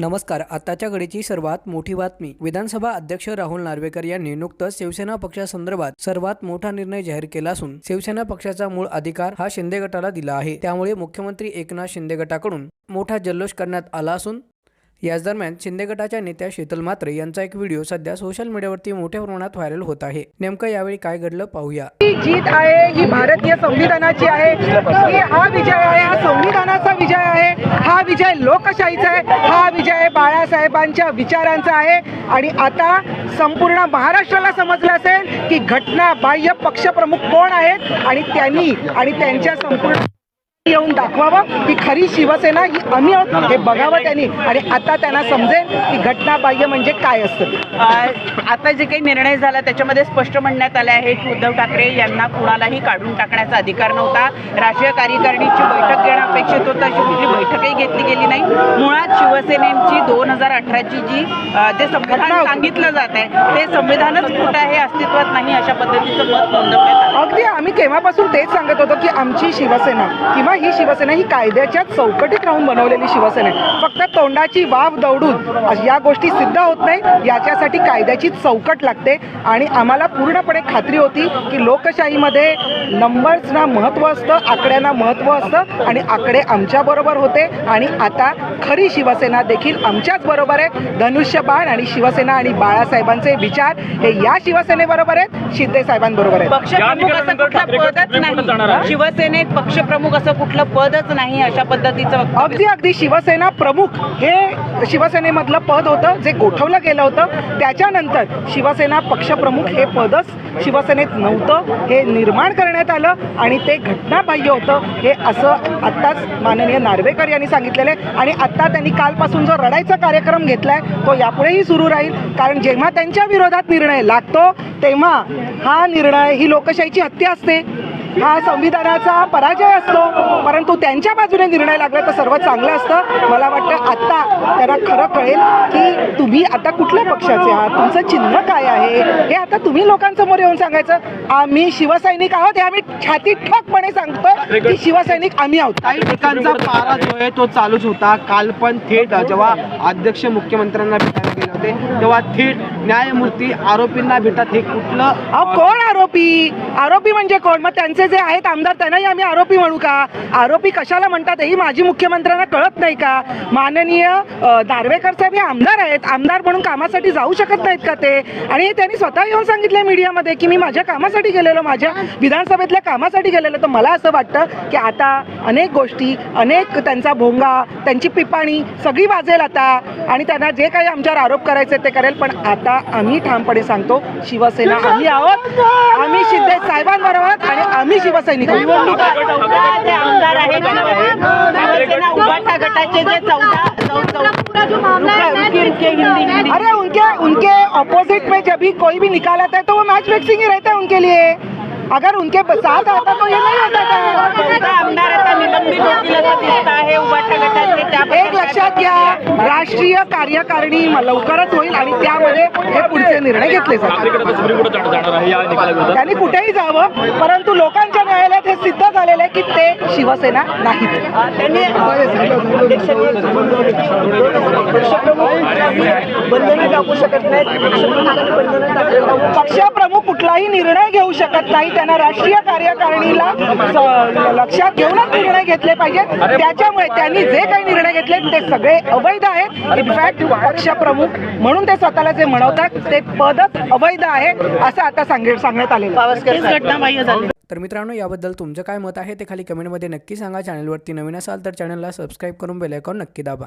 नमस्कार आताच्या घडीची सर्वात मोठी बातमी. विधानसभा अध्यक्ष राहुल नार्वेकर यांनी नुकतंच शिवसेना पक्षासंदर्भात सर्वात मोठा निर्णय जाहीर केला असून शिवसेना पक्षाचा मूळ अधिकार हा शिंदे गटाला दिला आहे. त्यामुळे मुख्यमंत्री एकनाथ शिंदे गटाकडून मोठा जल्लोष करण्यात आला असून याच दरम्यान शिंदे गटाच्या नेत्या शीतल म्हात्रे यांचा एक व्हिडिओ सध्या सोशल मीडियावरती मोठ्या प्रमाणात व्हायरल होत आहे. नेमकं यावेळी काय घडलं पाहूया. ही जीत आहे ही भारतीय संविधानाची आहे. ही हा विजय आहे हा संविधानाचा विजय आहे. हा विजय लोकशाहीचा आहे. हा विजय बाळासाहेबांच्या विचारांचा आहे. आणि आता संपूर्ण महाराष्ट्राला समजलं असेल की घटना बाह्य पक्षप्रमुख कोण आहेत आणि त्यांनी आणि त्यांच्या संपूर्ण येऊन दाखवावं की खरी शिवसेना ही आम्ही आहोत हे बघावं त्यांनी. आणि आता त्यांना समजेल की घटना बाह्य म्हणजे काय असतं. आता जे काही निर्णय झाला त्याच्यामध्ये स्पष्ट म्हणण्यात आले आहे की उद्धव ठाकरे यांना कुणालाही काढून टाकण्याचा अधिकार नव्हता. राष्ट्रीय कार्यकारिणीची बैठक घेणं अपेक्षित होतं. अशी कुठली बैठकही घेतली गेली नाही. मुळात शिवसेनेची दोन हजार अठराची जी जे संविधान सांगितलं जात आहे ते संविधानच खोटं आहे अस्तित्वात नाही अशा पद्धतीचं मत नोंदवण्यात आलं. अगदी आम्ही केव्हापासून तेच सांगत होतो की आमची शिवसेना किंवा ही शिवसेना ही कायद्याच्या चौकटीत राहून बनवलेली शिवसेना आहे. फक्त तोंडाची वाव दौडून या गोष्टी सिद्ध होत नाही. याच्यासाठी कायद्याची चौकट लागते आणि आम्हाला पूर्णपणे खात्री होती की लोकशाहीमध्ये नंबर्सना महत्त्व असतं आकड्यांना महत्त्व असतं आणि आकडे आमच्याबरोबर होते आणि आता खरी शिवसेना देखील आमच्याच बरोबर आहे. धनुष्यबाण आणि शिवसेना आणि बाळासाहेबांचे विचार हे या शिवसेनेबरोबर आहेत शिंदे साहेबांबरोबर आहेत. पक्षप्रमुख असं कुठलं पदच नाही. शिवसेनेत पक्षप्रमुख असं कुठलं पदच नाही अशा पद्धतीचं अगदी अगदी. शिवसेना प्रमुख हे शिवसेनेमधलं पद होतं जे गोठवलं गेलं होतं. त्याच्यानंतर शिवसेना पक्षप्रमुख हे पदच शिवसेनेत नव्हतं. हे निर्माण करण्यात आलं आणि ते घटनाबाह्य होतं. हे असं आत्ताच माननीय नार्वेकर यांनी सांगितलेलं आहे. आणि आत्ता त्यांनी कालपासून जो रडायचा कार्यक्रम घेतलाय तो यापुढेही सुरू राहील. कारण जेव्हा त्यांच्या विरोधात निर्णय लागतो तेव्हा हा निर्णय ही लोकशाहीची हत्या असते. हा संविधानाचा पराजय असतो परंतु त्यांच्या बाजूने निर्णय लागला तर सर्व चांगलं असतं. मला वाटतं आत्ता त्यांना खरं कळेल की तुम्ही आता कुठल्या पक्षाचे आहात? तुमचं चिन्ह काय आहे? हे आता तुम्ही लोकांसमोर येऊन सांगायचं. आम्ही शिवसैनिक आहोत हे आम्ही छाती ठोकपणे सांगतो की शिवसैनिक आम्ही आहोत. काही ठिकाणचा पारा जो आहे तो चालूच होता. काल पण थेट जेव्हा अध्यक्ष मुख्यमंत्र्यांना भेटायला गेले होते तेव्हा थेट न्यायमूर्ती आरोपींना भेटत हे कुठलं कोण आरोपी आरोपी म्हणजे कोण? मग त्यांचे जे आहेत आमदार त्यांनाही आम्ही आरोपी म्हणू का? आरोपी कशाला म्हणतात? ही माझी मुख्यमंत्र्यांना कळत नाही का? माननीय दारवेकर दार्वेकर साहेब हे आमदार आहेत. आमदार म्हणून कामासाठी जाऊ शकत नाहीत का ते? आणि त्यांनी स्वतः येऊन सांगितलं मीडियामध्ये की मी माझ्या कामासाठी गेलेलो माझ्या विधानसभेतल्या कामासाठी गेलेलो. तर मला असं वाटतं की आता अनेक गोष्टी अनेक त्यांचा भोंगा त्यांची पिपाणी सगळी वाजेल आता. आणि त्यांना जे काही आमच्यावर आरोप करायचे ते करेल. पण आता आम्ही ठामपणे सांगतो शिवसेना आम्ही आहोत. आम्ही शिंदे साहेबांबरोबर आणि आम्ही शिवसैनिक जे आमदार आहेत शिवसेना उभाटा गटाचे जे चौदा अरे उनके उनके अपोजिट में जब भी कोई भी निकाल आता है तो वो मैच फिक्सिंग ही रहता है उनके लिए। अगर उनके साथ आता तो ये नहीं होता था। चौदा आमदार आता निलंबित होतील असं दिसत आहे उभाटा गटाचे एक लक्षात घ्या राष्ट्रीय कार्यकारिणी लवकरच होईल आणि त्यामध्ये हे पुढचे निर्णय घेतले जातात त्यांनी कुठेही जावं परंतु लोकांच्या न्यायालयात हे सिद्ध झालेलं आहे की ते शिवसेना नाहीत त्यांनी बंधनं टाकू शकत नाहीत. पक्षप्रमुख कुठलाही निर्णय घेऊ शकत नाही. त्यांना राष्ट्रीय कार्यकारिणीला लक्षात घेऊनच निर्णय घेतले पाहिजेत. त्याच्यामुळे त्यांनी जे काही निर्णय घेतले ते सगळे अवैध आहेत. इनफॅक्ट पक्षप्रमुख म्हणून ते स्वतःला जे म्हणवतात ते पदच अवैध आहे असं आता सांगे सांगण्यात आलेलं तर मित्रांनो याबद्दल तुमचं काय मत आहे ते खाली कमेंटमध्ये नक्की सांगा. चॅनलवरती नवीन असाल तर चॅनलला सबस्क्राईब करून बेल आयकॉन नक्की दाबा.